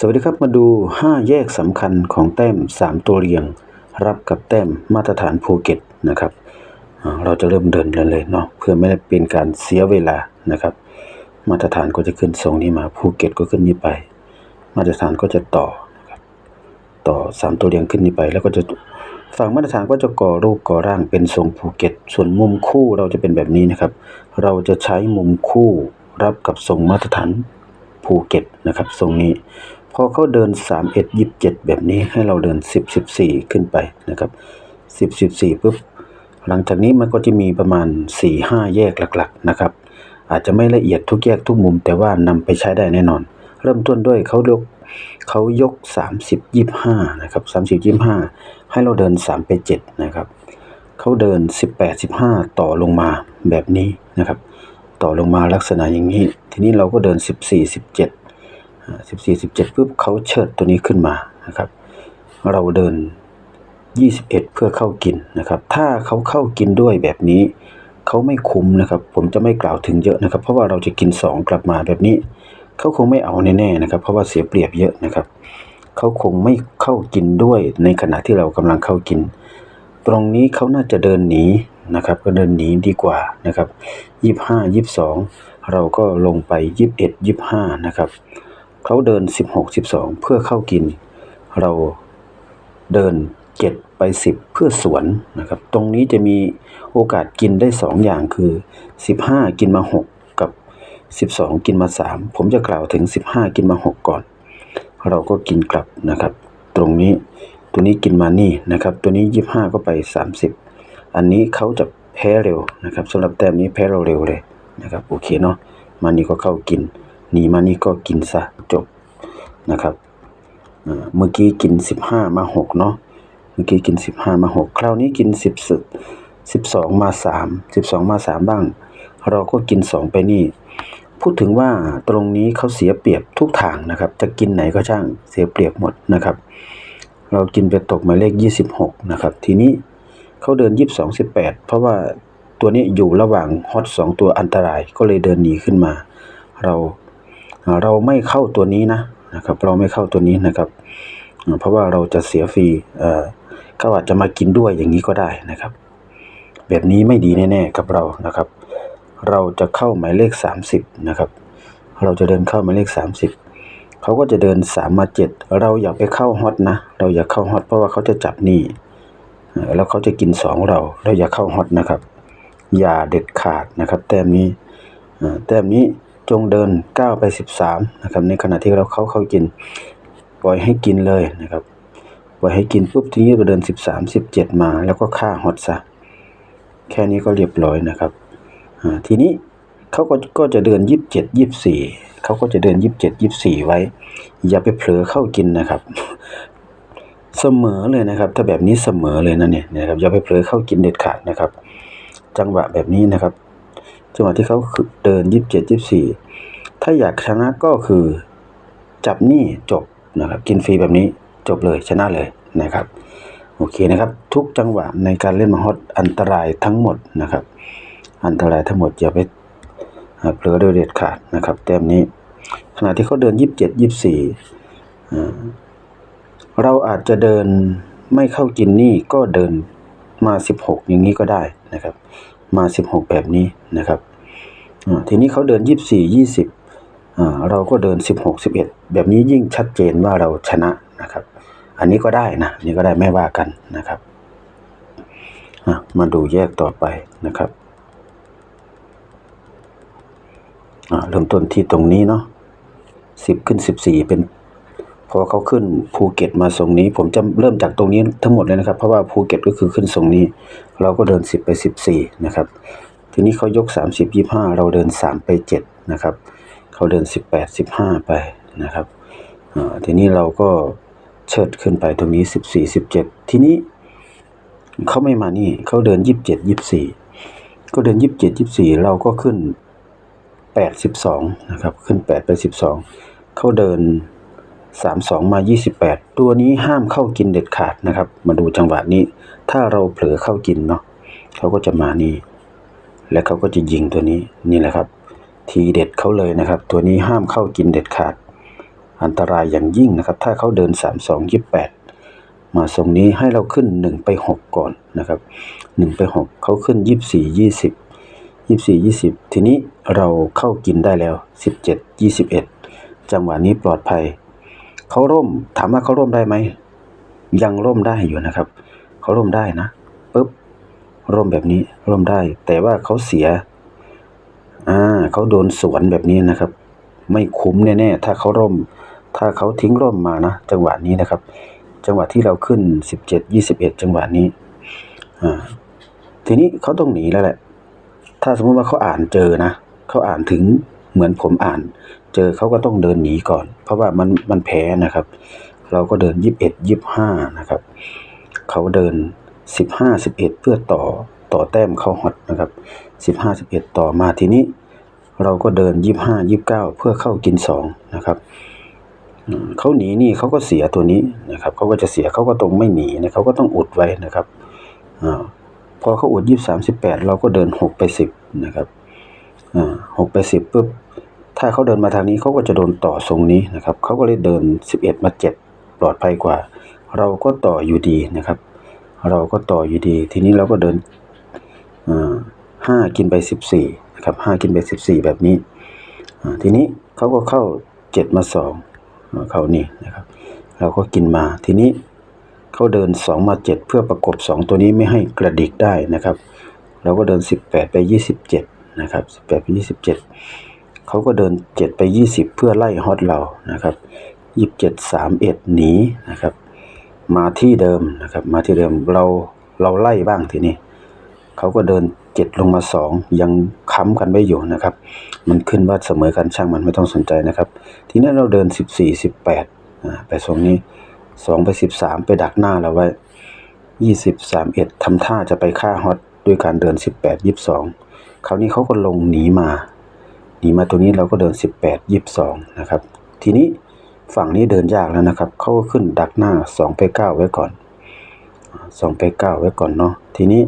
สวัสดีครับมาดู 5 แยกสำคัญของแต้ม 3 ตัวเรียง รับกับแต้มมาตรฐานภูเก็ตนะครับ เราจะเริ่มเดินกันเลยเนาะเพื่อไม่ได้เป็นการเสียเวลานะครับ มาตรฐานก็จะขึ้นทรงนี้มาภูเก็ตก็ขึ้นนี้ไป มาตรฐานก็จะต่อต่อ 3 ตัวเรียงขึ้นนี้ไป แล้วก็จะฝั่งมาตรฐานก็จะก่อรูปก่อร่างเป็นทรงภูเก็ต ส่วนมุมคู่เราจะเป็นแบบนี้นะครับ เราจะใช้มุมคู่รับกับทรงมาตรฐานภูเก็ตนะครับทรงนี้ พอเขาเดิน 3 1 27 แบบนี้ให้เราเดิน 10 14 ขึ้นไปนะครับ 10 14ปุ๊บหลังจากนี้มันก็จะมีประมาณ 4 5 แยกหลักๆนะครับ อาจจะไม่ละเอียดทุกแยกทุกมุม แต่ว่านำไปใช้ได้แน่นอน เริ่มต้นด้วยเขายกเขายก 30 25 นะครับ 30 25 ให้เราเดิน 3 ไป 7 นะครับเขาเดิน 18 15 ต่อลงมาแบบนี้นะครับ ต่อลงมาลักษณะอย่างนี้ ทีนี้เราก็เดิน 14 17 14 17ปุ๊บเขาเชิดตัวนี้ขึ้นมานะครับ เราเดิน21เพื่อเข้ากินนะครับ ถ้าเขาเข้ากินด้วยแบบนี้เขาไม่คุ้มนะครับ ผมจะไม่กล่าวถึงเยอะนะครับ เพราะว่าเราจะกิน2กลับมาแบบนี้เขาคงไม่เอาแน่ๆนะครับ เพราะว่าเสียเปรียบเยอะนะครับเขาคงไม่เข้ากินด้วยในขณะที่เรากำลังเข้ากิน ตรงนี้เขาน่าจะเดินหนีนะครับ ก็เดินหนีดีกว่านะครับยี่ห้ายี่สองเราก็ลงไปยี่สิบเอ็ดยี่ห้านะครับ เขาเดินสิบหกสิบสองเพื่อเข้ากิน เราเดินเจ็ดไปสิบเพื่อสวนนะครับ ตรงนี้จะมีโอกาสกินได้สองอย่างคือสิบห้ากินมาหกกับสิบสองกินมาสามผมจะกล่าวถึงสิบห้ากินมาหกก่อน เราก็กินกลับนะครับ ตรงนี้ตัวนี้กินมานี่นะครับ ตัวนี้ยี่ห้าก็ไปสามสิบอันนี้เขาจะแพ้เร็วนะครับสำหรับแต้มนี้แพ้เราเร็วเลยนะครับโอเคเนาะมานี่ก็เข้ากิน หนีมานี่ก็กินซะจบนะครับเมื่อกี้กินสิบห้ามาหกเนาะเมื่อกี้กินสิบห้ามาหกคราวนี้กินสิบสิบสองมาสามสิบสองมาสามบ้าง เราก็กินสองไปนี่ พูดถึงว่าตรงนี้เขาเสียเปรียบทุกทางนะครับ จะกินไหนก็ช่างเสียเปรียบหมดนะครับ เรากินไปตกหมายเลข 26 นะครับ ทีนี้เขาเดิน 22 18 เพราะว่าตัวนี้อยู่ระหว่างฮอต2ตัวอันตรายก็เลยเดินหนีขึ้นมา เรา เราไม่เข้าตัวนี้นะนะครับ เราไม่เข้าตัวนี้นะครับ เพราะว่าเราจะเสียฟรีเขาอาจจะมากินด้วยอย่างนี้ก็ได้นะครับ แบบนี้ไม่ดีแน่ๆกับเรานะครับ เราจะเข้าหมายเลข 30นะครับ เราจะเดินเข้าหมายเลข 30เขาก็จะเดิน3มา7เราอย่าไปเข้าฮอตนะ เราอย่าเข้าฮอตเพราะว่าเขาจะจับหนี่แล้วเขาจะกิน 2 เราเราอย่าเข้าฮอตนะครับ อย่าเด็ดขาดนะครับ แต้มนี้แต้มนี้ จงเดิน9ไป 13นะครับในขณะที่เราเข้าเข้ากิน ปล่อยให้กินเลยนะครับ ปล่อยให้กินปุ๊บทีนี้ก็เดิน 13 17 มาแล้วก็ฆ่าฮอตซะแค่นี้ก็เรียบร้อยนะครับทีนี้เขาก็ก็จะเดินยี่สิบเขาก็จะเดินยี่สิบเจ็ดยี่สิบสี่ไว้ อย่าไปเผลอเข้ากินนะครับ เสมอเลยนะครับ ถ้าแบบนี้เสมอเลยนะเนี่ยนะครับอย่าไปเผลอเข้ากินเด็ดขาดนะครับ จังหวะแบบนี้นะครับ จังหวะที่เขาเดินยี่สิบเจ็ดยี่สิบสี่ถ้าอยากชนะก็คือจับหนี้จบนะครับ กินฟรีแบบนี้จบเลยชนะเลยนะครับ โอเคนะครับ ทุกจังหวะในการเล่นมาฮอตอันตรายทั้งหมดนะครับ อันตรายทั้งหมดอย่าไปเผลอโดยเด็ดขาดนะครับแต้มนี้ ขณะที่เขาเดินยี่สิบเจ็ดยี่สิบสี่เราอาจจะเดินไม่เข้ากินนี่ก็เดินมาสิบหกอย่างนี้ก็ได้นะครับ มาสิบหกแบบนี้นะครับทีนี้เขาเดินยี่สิบสี่ยี่สิบเราก็เดินสิบหกสิบเอ็ดแบบนี้ยิ่งชัดเจนว่าเราชนะนะครับ อันนี้ก็ได้นะนนี้ก็ได้ไม่ว่ากันนะครับมาดูแยกต่อไปนะครับเริ่มต้นที่ตรงนี้เนาะสิบขึ้นสิบสี่เป็น พอเขาขึ้นภูเก็ตมาทรงนี้ ผมจะเริ่มจากตรงนี้ทั้งหมดเลยนะครับ เพราะว่าภูเก็ตก็คือขึ้นทรงนี้ เราก็เดินสิบไปสิบสี่นะครับ ทีนี้เขายกสามสิบยี่ห้าเราเดินสามไปเจ็ดนะครับ เขาเดินสิบแปดสิบห้าไปนะครับทีนี้เราก็เชิดขึ้นไปตรงนี้สิบสี่สิบเจ็ดทีนี้เขาไม่มานี่เขาเดินยี่สิบเจ็ดยี่สิบสี่ก็เดินยี่สิบเจ็ดยี่สิบสี่เราก็ขึ้นแปดสิบสองนะครับ ขึ้นแปดไปสิบสองเขาเดิน สามสองมายี่สิบแปดตัวนี้ห้ามเข้ากินเด็ดขาดนะครับ มาดูจังหวะนี้ ถ้าเราเผลอเข้ากินเนาะเขาก็จะมานี่ และเขาก็จะยิงตัวนี้นี่แหละครับ ทีเด็ดเขาเลยนะครับ ตัวนี้ห้ามเข้ากินเด็ดขาด อันตรายอย่างยิ่งนะครับ ถ้าเขาเดิน3 2 28มาทรงนี้ให้เราขึ้น1ไป6ก่อนนะครับ1ไป6เขาขึ้น24 20 24 20ทีนี้เราเข้ากินได้แล้ว17 21จังหวะนี้ปลอดภัย เขาร่ม ถามว่าเขาร่มได้ไหม ยังร่มได้อยู่นะครับ เขาร่มได้นะปุ๊บร่มแบบนี้ร่มได้ แต่ว่าเขาเสีย อ่าเขาโดนสวนแบบนี้นะครับ ไม่คุ้มแน่ๆถ้าเขาร่ม ถ้าเขาทิ้งร่มมานะจังหวะนี้นะครับ จังหวะที่เราขึ้นสิบเจ็ดยี่สิบเอ็ดจังหวะนี้อ่าทีนี้เขาต้องหนีแล้วแหละ ถ้าสมมติว่าเขาอ่านเจอนะเขาอ่านถึงเหมือนผมอ่าน เจอเขาก็ต้องเดินหนีก่อน เพราะว่ามันมันแพ้นะครับ เราก็เดินยี่สิบเอ็ดยี่สิบห้านะครับเขาเดินสิบห้าสิบเอ็ดเพื่อต่อต่อแต้มเข้าฮอตนะครับสิบห้าสิบเอ็ดต่อมาทีนี้ เราก็เดินยี่ห้ายี่เก้าเพื่อเข้ากินสองนะครับเขาหนีนี่เขาก็เสียตัวนี้นะครับเขาก็จะเสียเขาก็ตรงไม่หนีนะเขาก็ต้องอุดไว้นะครับอพอเขาอุดยี่สามสิบแปดเราก็เดินหกไปสิบนะครับหกไปสิบปุ๊บ ถ้าเขาเดินมาทางนี้เขาก็จะโดนต่อทรงนี้นะครับเขาก็เลยเดินสิบเอ็ดมาเจ็ดปลอดภัยกว่า เราก็ต่ออยู่ดีนะครับ เราก็ต่ออยู่ดี ทีนี้เราก็เดินห้ากินไปสิบสี่นะครับห้ากินไปสิบสี่แบบนี้ทีนี้เขาก็เข้าเจ็ดมาสองอ่าเขานี่นะครับ เราก็กินมาทีนี้เขาเดินสองมาเจ็ดเพื่อประกบสองตัวนี้ไม่ให้กระดิกได้นะครับ เราก็เดินสิบแปดไปยี่สิบเจ็ดนะครับสิบแปดไปยี่สิบ เขาก็เดินเจ็ดไปยี่สิบเพื่อไล่ฮอตเรานะครับยี่สิบเจ็ดสามเอ็ดหนีนะครับ มาที่เดิมนะครับ มาที่เดิมเราเราไล่บ้างทีนี้เขาก็เดินเจ็ดลงมาสองยังค้ำกันไว้อยู่นะครับ มันขึ้นว่าเสมอกันช่างมันไม่ต้องสนใจนะครับ ทีนี้เราเดินสิบสี่สิบแปดไปทรงนี้สองไปสิบสามไปดักหน้าเราไว้ยี่สิบสามเอ็ดทำท่าจะไปฆ่าฮอตด้วยการเดินสิบแปดยี่สิบสองคราวนี้เขาก็ลงหนีมา หนีมาตัวนี้เราก็เดินสิบแปดยี่สิบสองนะครับ ทีนี้ฝั่งนี้เดินยากแล้วนะครับ เขาก็ขึ้นดักหน้าสองไปเก้าไว้ก่อนสองไปเก้าไว้ก่อนเนาะ ทีนี้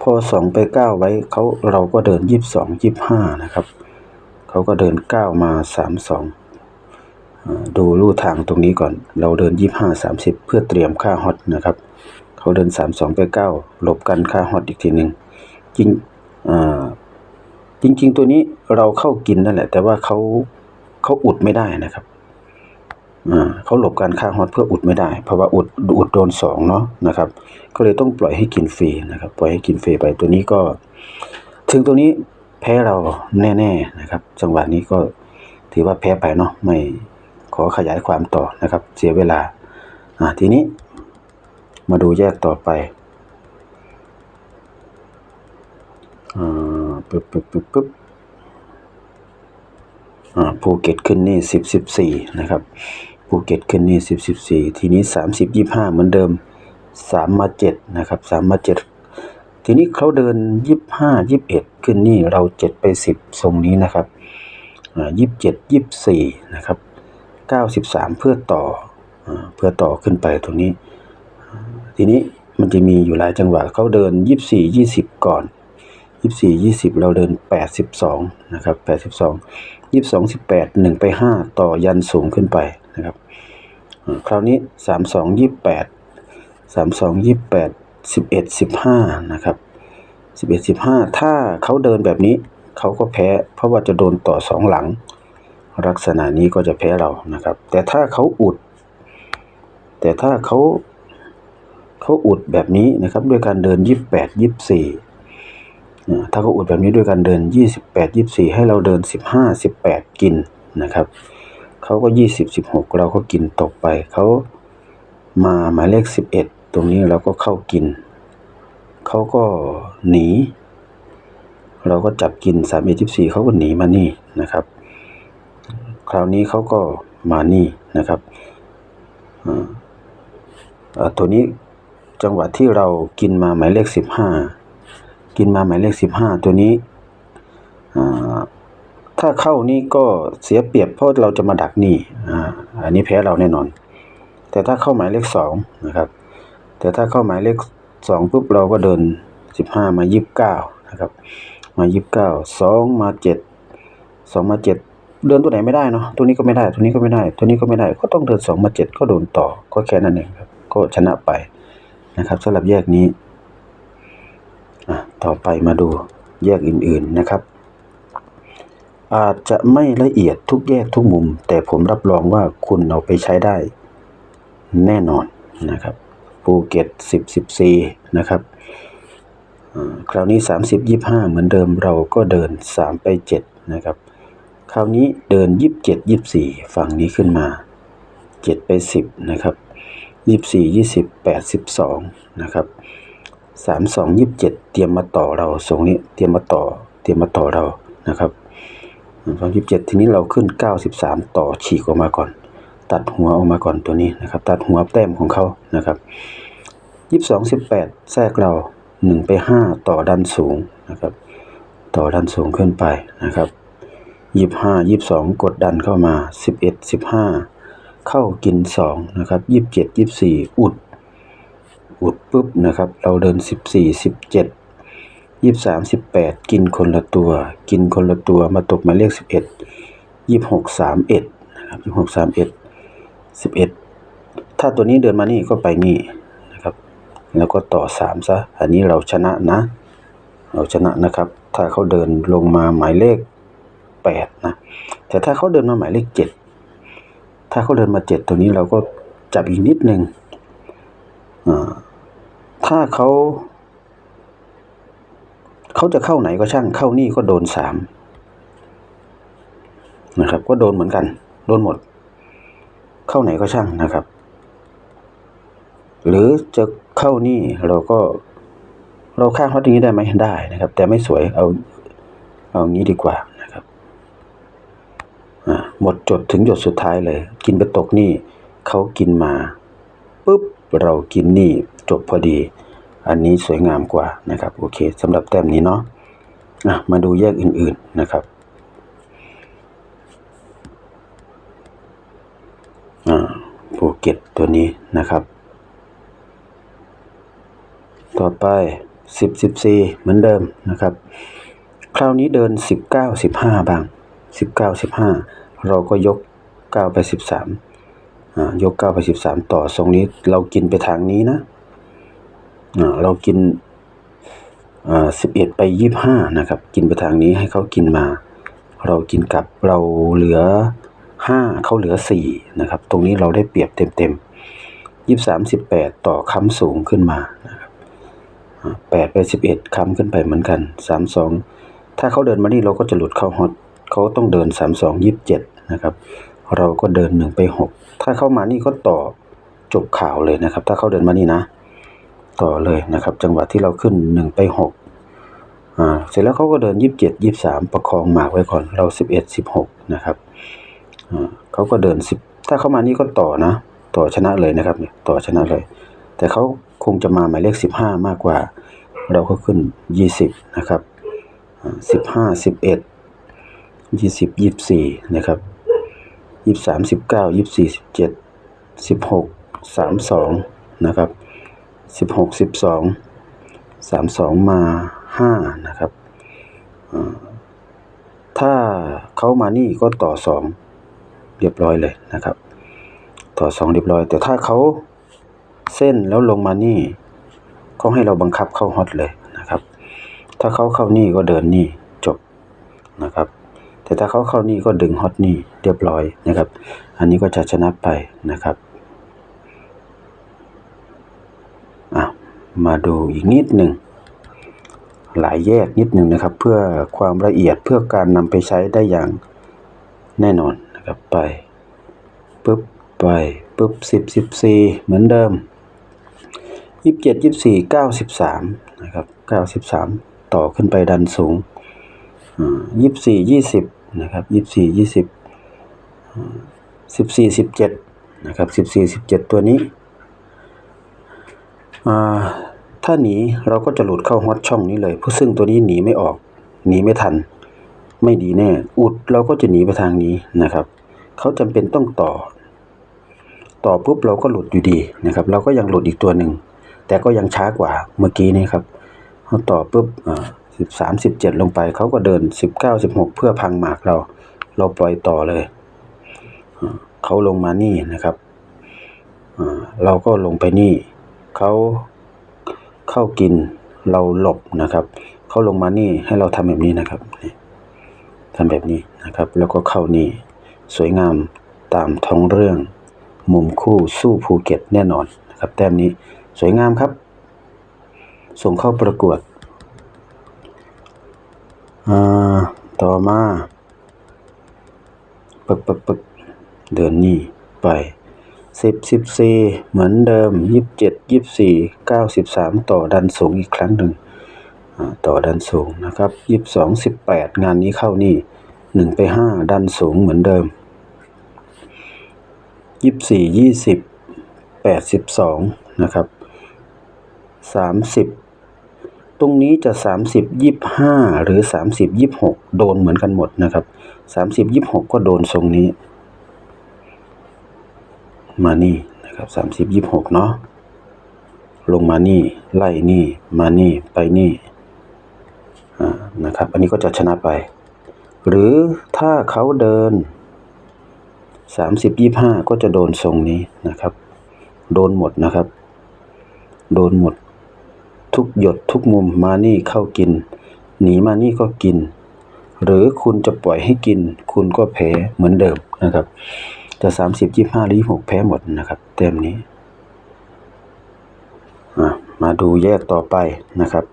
พอสองไปเก้าไว้เขาเราก็เดินยี่สิบสองยี่สิบห้านะครับ เขาก็เดินเก้ามาสามสองดูลู่ทางตรงนี้ก่อน เราเดินยี่ห้าสามสิบเพื่อเตรียมค่าฮอตนะครับ เขาเดินสามสองไปเก้าหลบกันค่าฮอตอีกทีหนึ่งจริง จริง ๆ ตัวนี้เราเข้ากินนั่นแหละ แต่ว่าเขาเขาอุดไม่ได้นะครับอ่าเขาหลบการฆ่าฮอตเพื่ออุดไม่ได้ เพราะว่าอุดอุดโดนสองเนาะนะครับ ก็เลยต้องปล่อยให้กินฟรีนะครับ ปล่อยให้กินฟรีไปตัวนี้ก็ ถึงตัวนี้แพ้เราแน่ๆนะครับ จังหวะนี้ก็ถือว่าแพ้ไปเนาะไม่ขอขยายความต่อนะครับ เสียเวลาอ่าทีนี้มาดูแยกต่อไปอ่า ปึ๊บปึ๊บปึ๊บปึ๊บภูเก็ตขึ้นนี่สิบสิบสี่นะครับภูเก็ตขึ้นนี่สิบสิบสี่ทีนี้สามสิบยี่ห้าเหมือนเดิมสามมาเจ็ดนะครับสามมาเจ็ดทีนี้เขาเดินยี่ห้ายี่เอ็ดขึ้นนี่เราเจ็ดไปสิบทรงนี้นะครับยี่สิบเจ็ดยี่สิบสี่นะครับเก้าสิบสามเพื่อต่ออเพื่อต่อขึ้นไปตรงนี้ ทีนี้มันจะมีอยู่หลายจังหวะเขาเดินยี่สี่ยี่สิบก่อน ยี่สี่ยี่สิบเราเดินแปดสิบสองนะครับแปดสิบสองยี่สิบสองสิบแปดหนึ่งไปห้าต่อยันสูงขึ้นไปนะครับคราวนี้สามสองยี่แปดสามสองยี่แปดสิบเอ็ดสิบห้านะครับสิบเอ็ดสิบห้าถ้าเขาเดินแบบนี้เขาก็แพ้ เพราะว่าจะโดนต่อสองหลัง ลักษณะนี้ก็จะแพ้เรานะครับ แต่ถ้าเขาอุด แต่ถ้าเขาเขาอุดแบบนี้นะครับ ด้วยการเดินยี่สิบแปดยี่สี่อ่ ถ้าเขาอุดแบบนี้ด้วยการเดิน 28 24 ให้เราเดิน 15 18 กินนะครับเขาก็ 20 16 เราก็กินตกไป เขามาหมายเลข 11 ตรงนี้เราก็เข้ากิน เขาก็หนี เราก็จับกิน3 1 24เขาก็หนีมานี่นะครับ คราวนี้เขาก็มานี่นะครับอ่าอ่าตัวนี้จังหวะที่เรากินมาหมายเลข 15 กินมาหมายเลขสิบห้าตัวนี้ ถ้าเข้านี่ก็เสียเปรียบเพราะเราจะมาดักนี่อ,อันนี้แพ้เราแน่นอน แต่ถ้าเข้าหมายเลขสองนะครับ แต่ถ้าเข้าหมายเลขสองปุ๊บเราก็เดินสิบห้ามายี่สิบเก้านะครับ มายี่สิบเก้าสองมาเจ็ดสองมาเจ็ดเดินตัวไหนไม่ได้เนาะ ตัวนี้ก็ไม่ได้ ตัวนี้ก็ไม่ได้ ตัวนี้ก็ไม่ได้ ก็ต้องเดินสองมาเจ็ดก็โดนต่อ ก็แค่นั้นเองครับ ก็ชนะไปนะครับสำหรับแยกนี้ ต่อไปมาดูแยกอื่นๆนะครับ อาจจะไม่ละเอียดทุกแยกทุกมุม แต่ผมรับรองว่าคุณเอาไปใช้ได้ แน่นอนนะครับภูเก็ตสิบสิบสี่นะครับคราวนี้สามสิบยี่ห้าเหมือนเดิมเราก็เดินสามไปเจ็ดนะครับ คราวนี้เดินยี่สิบเจ็ดยี่สิบสี่ฝั่งนี้ขึ้นมาเจ็ดไปสิบนะครับยี่สิบสี่ยี่สิบแปดสิบสองนะครับ สามสองยี่สิบเจ็ดเตรียมมาต่อเราทรงนี้เตรียมมาต่อ เตรียมมาต่อเรานะครับสองยี่สิบเจ็ดทีนี้เราขึ้นเก้าสิบสามต่อฉีกออกมาก่อน ตัดหัวออกมาก่อนตัวนี้นะครับ ตัดหัวแต้มของเขานะครับยี่สิบสองสิบแปดแทรกเราหนึ่งไปห้าต่อดันสูงนะครับ ต่อดันสูงขึ้นไปนะครับยี่ห้ายี่สองกดดันเข้ามาสิบเอ็ดสิบห้าเข้ากินสองนะครับยี่เจ็ดยี่สี่อุด อุดปุ๊บนะครับ เราเดินสิบสี่สิบเจ็ดยี่สามสิบแปดกินคนละตัว กินคนละตัวมาตกหมายเลขสิบเอ็ดยี่หกสามเอ็ดนะครับยี่หกสามเอ็ดสิบเอ็ดถ้าตัวนี้เดินมานี่ก็ไปนี่นะครับ แล้วก็ต่อสามซะ อันนี้เราชนะนะ เราชนะนะครับ ถ้าเขาเดินลงมาหมายเลขแปดนะ แต่ถ้าเขาเดินมาหมายเลขเจ็ดถ้าเขาเดินมาเจ็ดตัวนี้เราก็จับอีกนิดนึงอ่า ถ้าเขาเขาจะเข้าไหนก็ช่างเข้านี่ก็โดนสามนะครับ ก็โดนเหมือนกัน โดนหมด เข้าไหนก็ช่างนะครับ หรือจะเข้านี่เราก็ เราข้างเขาตรงนี้ได้ไหมได้นะครับ แต่ไม่สวยเอาเอางี้ดีกว่านะครับหมดจดถึงหยดสุดท้ายเลย กินไปตกนี่เขากินมาปุ๊บ เรากินนี่จบพอดี อันนี้สวยงามกว่านะครับ โอเคสำหรับแต้มนี้เนาะะมาดูแยกอื่นๆนะครับอ่าภูเก็ตตัวนี้นะครับ ต่อไปสิบสิบซีเหมือนเดิมนะครับ คราวนี้เดินสิบเก้าสิบห้าบางสิบเก้าสิบห้าเราก็ยกเก้าไปสิบสาม ยกเก้าไปสิบสามต่อทรงนี้เรากินไปทางนี้นะเรากินสิบเอ็ดไปยี่บห้านะครับ กินไปทางนี้ให้เขากินมา เรากินกลับเราเหลือห้าเขาเหลือสี่นะครับ ตรงนี้เราได้เปรียบเต็มเต็มยี่สามสิบแปดต่อค้ำสูงขึ้นมานะครับแปดไปสิบเอ็ดค้ำขึ้นไปเหมือนกันสามสองถ้าเขาเดินมานี่เราก็จะหลุดเข้าฮอตเขาต้องเดินสามสองยี่สิบเจ็ดนะครับ เราก็เดินหนึ่งไปหกถ้าเข้ามานี่ก็ต่อจบข่าวเลยนะครับ ถ้าเขาเดินมานี่นะ ต่อเลยนะครับ จังหวะที่เราขึ้นหนึ่งไปหกอ่าเสร็จแล้วเขาก็เดินยี่สิบเจ็ดยี่สามประคองหมากไว้ก่อนเราสิบเอ็ดสิบหกนะครับอ่าเขาก็เดินสิบถ้าเข้ามานี่ก็ต่อนะ ต่อชนะเลยนะครับเนี่ยต่อชนะเลย แต่เขาคงจะมาหมายเลขสิบห้ามากกว่า เราก็ขึ้นยี่สิบนะครับสิบห้าสิบเอ็ดยี่สิบยี่สิบสี่นะครับ ยี่สามสิบเก้ายี่สี่สิบเจ็ดสิบหกสามสองนะครับสิบหกสิบสองสามสองมาห้านะครับถ้าเขามานี่ก็ต่อสองเรียบร้อยเลยนะครับ ต่อสองเรียบร้อย แต่ถ้าเขาเส้นแล้วลงมานี่เขาให้เราบังคับเข้าฮอตเลยนะครับ ถ้าเขาเข้านี่ก็เดินนี่จบนะครับ แต่ถ้าเขาเข้านี่ก็ดึงฮอตนี่เรียบร้อยนะครับ อันนี้ก็จะชนะไปนะครับมาดูอีกนิดหนึ่งหลายแยกนิดหนึ่งนะครับ เพื่อความละเอียดเพื่อการนำไปใช้ได้อย่างแน่นอนนะครับไปปุ๊บไปปุ๊บสิบสิบสี่เหมือนเดิมยี่สิบเจ็ดยี่สิบสี่เก้าสิบสามนะครับเก้าสิบสามต่อขึ้นไปดันสูง ยี่สิบสี่ยี่สิบนะครับยี่สิบสี่ยี่สิบสิบสี่สิบเจ็ดนะครับสิบสี่สิบเจ็ดตัวนี้ ถ้าหนีเราก็จะหลุดเข้าฮอตช่องนี้เลยเพราะซึ่งตัวนี้หนีไม่ออก หนีไม่ทัน ไม่ดีแน่ อุดเราก็จะหนีไปทางนี้นะครับ เขาจำเป็นต้องต่อ ต่อปุ๊บเราก็หลุดอยู่ดีนะครับ เราก็ยังหลุดอีกตัวหนึ่ง แต่ก็ยังช้ากว่าเมื่อกี้นี่ครับเขาต่อปุ๊บอ่า สิบสามสิบเจ็ดลงไปเขาก็เดินสิบเก้าสิบหกเพื่อพังหมากเรา เราปล่อยต่อเลย เขาลงมานี่นะครับเราก็ลงไปนี่ เขาเข้ากินเราหลบนะครับ เขาลงมานี่ให้เราทำแบบนี้นะครับทำแบบนี้นะครับ แล้วก็เข้านี่ สวยงามตามท้องเรื่อง มุมคู่สู้ภูเก็ตแน่นอนนะครับ แต้มนี้สวยงามครับ ส่งเข้าประกวด อ่า ต่อมาปึกปึกปึกเดินนี่ไปสิบสิบสี่เหมือนเดิมยี่สิบเจ็ดยี่สิบสี่เก้าสิบสามต่อดันสูงอีกครั้งหนึ่งต่อดันสูงนะครับยี่สิบสองสิบแปดงานนี้เข้านี่หนึ่งไปห้าดันสูงเหมือนเดิมยี่สิบสี่ยี่สิบแปดสิบสองนะครับสามสิบ ตรงนี้จะ 30 25 หรือ 30 26 โดนเหมือนกันหมดนะครับ 30 26 ก็โดนทรงนี้ มานี่นะครับ 30 26 เนาะลงมานี่ ไล่นี่ มานี่ ไปนี่นะครับ อันนี้ก็จะชนะไป หรือถ้าเขาเดิน 30 25 ก็จะโดนทรงนี้นะครับ โดนหมดนะครับ โดนหมด ทุกหยดทุกมุมมานี่เข้ากิน หนีมานี่ก็กิน หรือคุณจะปล่อยให้กิน คุณก็แพ้เหมือนเดิมนะครับจะสามสิบยี่ห้าหรือหกแพ้หมดนะครับ เต็มนี้มาดูแยกต่อไปนะครับ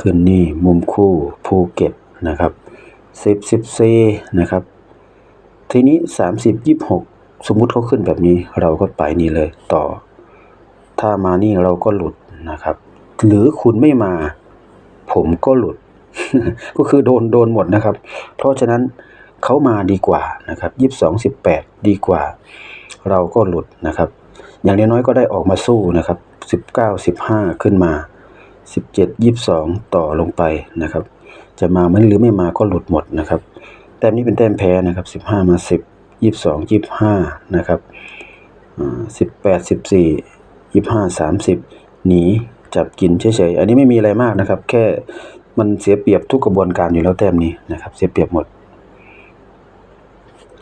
ขึ้นนี่มุมคู่ภูเก็ตนะครับสิบสิบซีนะครับ ทีนี้สามสิบยี่หกสมมุติเขาขึ้นแบบนี้เราก็ไปนี่เลยต่อ ถ้ามานี่เราก็หลุดนะครับ หรือคุณไม่มา ผมก็หลุด ก็คือโดนโดนหมดนะครับ เพราะฉะนั้นเขามาดีกว่านะครับยี่สิบสองสิบแปดดีกว่า เราก็หลุดนะครับ อย่างน้อยก็ได้ออกมาสู้นะครับสิบเก้าสิบห้าขึ้นมาสิบเจ็ดยี่สิบสองต่อลงไปนะครับ จะมาไม่หรือไม่มาก็หลุดหมดนะครับ แต้มนี้เป็นแต้มแพ้นะครับสิบห้ามาสิบยี่สิบสองยี่สิบห้านะครับสิบแปดสิบสี่ ยี่ห้าสามสิบหนีจับกินเฉยๆอันนี้ไม่มีอะไรมากนะครับ แค่มันเสียเปรียบทุกกระบวนการอยู่แล้วแต้มนี้นะครับ เสียเปรียบหมด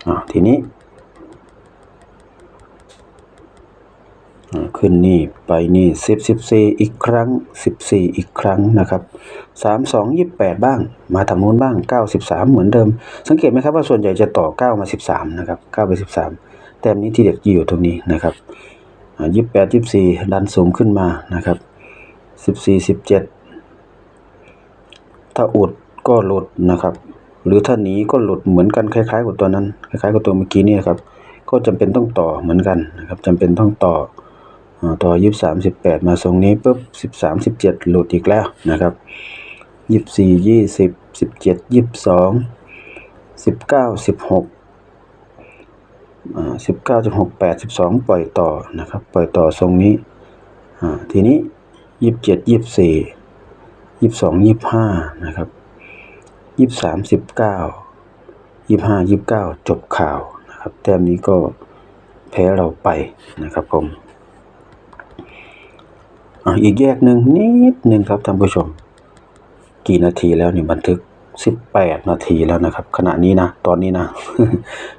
อ่าทีนี้อ่าขึ้นนี่ไปนี่สิบสิบสี่อีกครั้งสิบสี่อีกครั้งนะครับสามสองยี่แปดบ้าง มาทางนู้นบ้างเก้าสิบสามเหมือนเดิม สังเกตไหมครับว่าส่วนใหญ่จะต่อเก้ามาสิบสามนะครับเก้าไปสิบสามแต้มนี้ที่เด็กอยู่ตรงนี้นะครับ ยี่สิบแปดยี่สิบสี่ดันสูงขึ้นมานะครับสิบสี่สิบเจ็ดถ้าอุดก็หลุดนะครับ หรือถ้าหนีก็หลุดเหมือนกันคล้ายๆกับตัวนั้น คล้ายๆกับตัวเมื่อกี้นี่ครับ ก็จำเป็นต้องต่อเหมือนกันนะครับจำเป็นต้องต่ออ่าต่อยี่สามสิบแปดมาทรงนี้ปุ๊บสิบสามสิบเจ็ดหลุดอีกแล้วนะครับยี่สิบสี่ยี่สิบสิบเจ็ดยี่สิบสองสิบเก้าสิบหก สิบเก้าสิบหกแปดสิบสองปล่อยต่อนะครับ ปล่อยต่อทรงนี้อ่าทีนี้ยี่สิบเจ็ดยี่สิบสี่ยี่สองยี่ห้านะครับยี่สามสิบเก้ายี่ห้ายี่เก้าจบข่าวนะครับ แต้มนี้ก็แพ้เราไปนะครับผมอ่าอีกแยกหนึ่งนิดหนึ่งครับท่านผู้ชม กี่นาทีแล้วนี่บันทึก สิบแปดนาทีแล้วนะครับ ขณะนี้นะ ตอนนี้นะ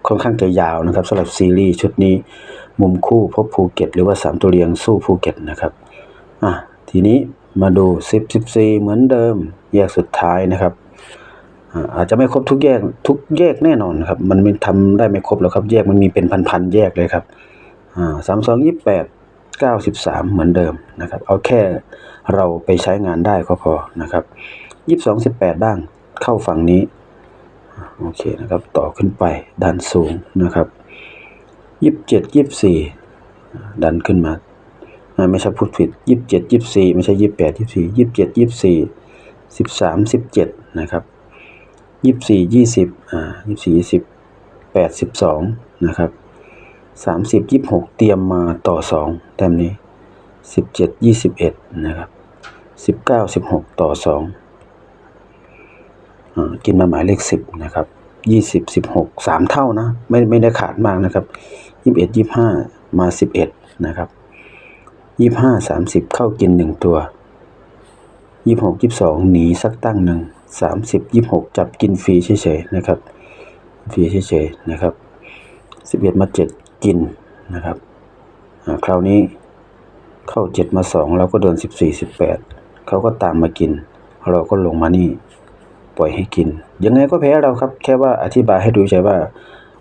ค่อนข้างจะยาวนะครับสำหรับซีรีส์ชุดนี้ มุมคู่พบภูเก็ต หรือว่าสามตัวเรียงสู้ภูเก็ตนะครับอะทีนี้มาดูสิบสิบสี่เหมือนเดิม แยกสุดท้ายนะครับอาจจะไม่ครบทุกแยกทุกแยกแน่นอนครับ มันไม่ทำได้ไม่ครบหรอกครับ แยกมันมีเป็นพันๆแยกเลยครับอ่าสามสองยี่แปดเก้าสิบสามเหมือนเดิมนะครับ เอาแค่เราไปใช้งานได้ก็พอนะครับยี่สองสิบแปดบ้าง เข้าฝั่งนี้โอเคนะครับต่อขึ้นไปดันสูงนะครับยี่สิบเจ็ดยี่สิบสี่ดันขึ้นมาไม่ใช่พูดผิดยี่สิบเจ็ดยี่สิบสี่ไม่ใช่ยี่สิบแปดยี่สิบสี่ยี่สิบเจ็ดยี่สิบสี่สิบสามสิบเจ็ดนะครับยี่สิบสี่ยี่สิบอ่ายี่สิบสี่ยี่สิบแปดสิบสองนะครับสามสิบยี่สิบหกเตรียมมาต่อสองแต้มนี้สิบเจ็ดยี่สิบเอ็ดนะครับสิบเก้าสิบหกต่อสอง กินมาหมายเลขสิบนะครับยี่สิบสิบหกสามเท่านะ ไม่ไม่ได้ขาดมากนะครับยี่สิบเอ็ดยี่ห้ามาสิบเอ็ดนะครับยี่ห้าสามสิบเข้ากินหนึ่งตัวยี่หกยี่สองหนีสักตั้งหนึ่งสามสิบยี่หกจับกินฟรีเฉยๆนะครับฟรีเฉยๆนะครับสิบเอ็ดมาเจ็ดกินนะครับคราวนี้เข้าเจ็ดมาสองเราก็เดินสิบสี่สิบแปดเขาก็ตามมากิน เราก็ลงมานี่ ปล่อยให้กิน ยังไงก็แพ้เราครับ แค่ว่าอธิบายให้ดูใจว่า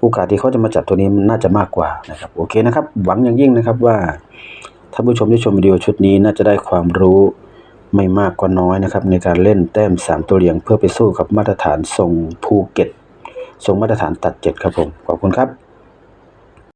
โอกาสที่เขาจะมาจับตัวนี้มันน่าจะมากกว่านะครับโอเคนะครับ หวังอย่างยิ่งนะครับว่าท่านผู้ชมที่ชมวิดีโอชุดนี้น่าจะได้ความรู้ไม่มากก็น้อยนะครับ ในการเล่นแต้มสามตัวเรียงเพื่อไปสู้กับมาตรฐานทรงภูเก็ตทรงมาตรฐานตัดเจ็ดครับผมขอบคุณครับ